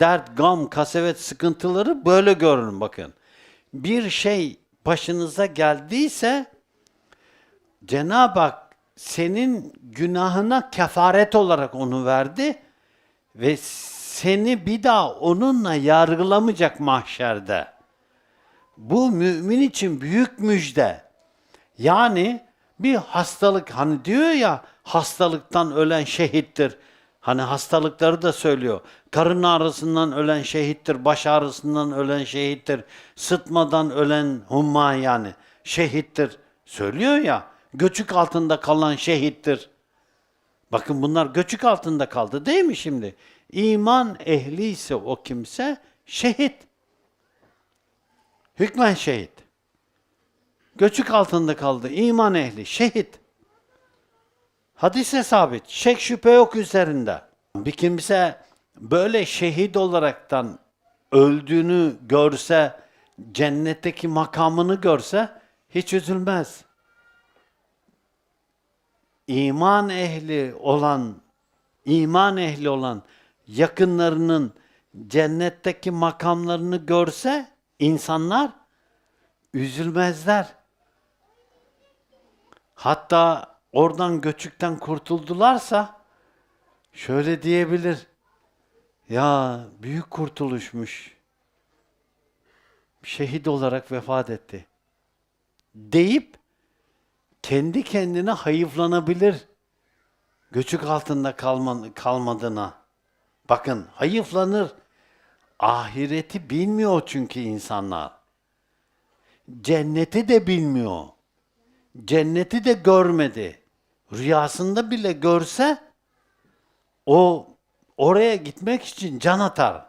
Dert, gam, kasevet, sıkıntıları böyle görün bakın. Bir şey başınıza geldiyse Cenab-ı Hak senin günahına kefaret olarak onu verdi ve seni bir daha onunla yargılamayacak mahşerde. Bu mümin için büyük müjde. Yani bir hastalık hani diyor ya hastalıktan ölen şehittir. Hani hastalıkları da söylüyor. Karın ağrısından ölen şehittir, baş ağrısından ölen şehittir, sıtmadan ölen humma yani şehittir. Söylüyor ya, göçük altında kalan şehittir. Bakın bunlar göçük altında kaldı değil mi şimdi? İman ehli ise o kimse şehit. Hükmen şehit. Göçük altında kaldı. iman ehli, şehit. Hadise sabit. Şek şüphe yok üzerinde. Bir kimse böyle şehit olaraktan öldüğünü görse, cennetteki makamını görse hiç üzülmez. İman ehli olan, iman ehli olan yakınlarının cennetteki makamlarını görse insanlar üzülmezler. Hatta oradan göçükten kurtuldularsa şöyle diyebilir. Ya büyük kurtuluşmuş. Şehit olarak vefat etti. Deyip kendi kendine hayıflanabilir. Göçük altında kalma, kalmadığına. Bakın hayıflanır. Ahireti bilmiyor çünkü insanlar. Cenneti de bilmiyor. Cenneti de görmedi. Rüyasında bile görse o oraya gitmek için can atar.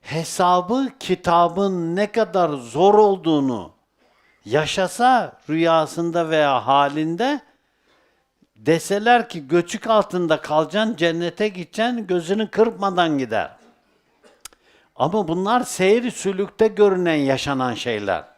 Hesabı kitabın ne kadar zor olduğunu yaşasa rüyasında veya halinde deseler ki göçük altında kalacaksın, cennete gideceksin, gözünü kırpmadan gider. Ama bunlar seyri sülükte görünen, yaşanan şeyler.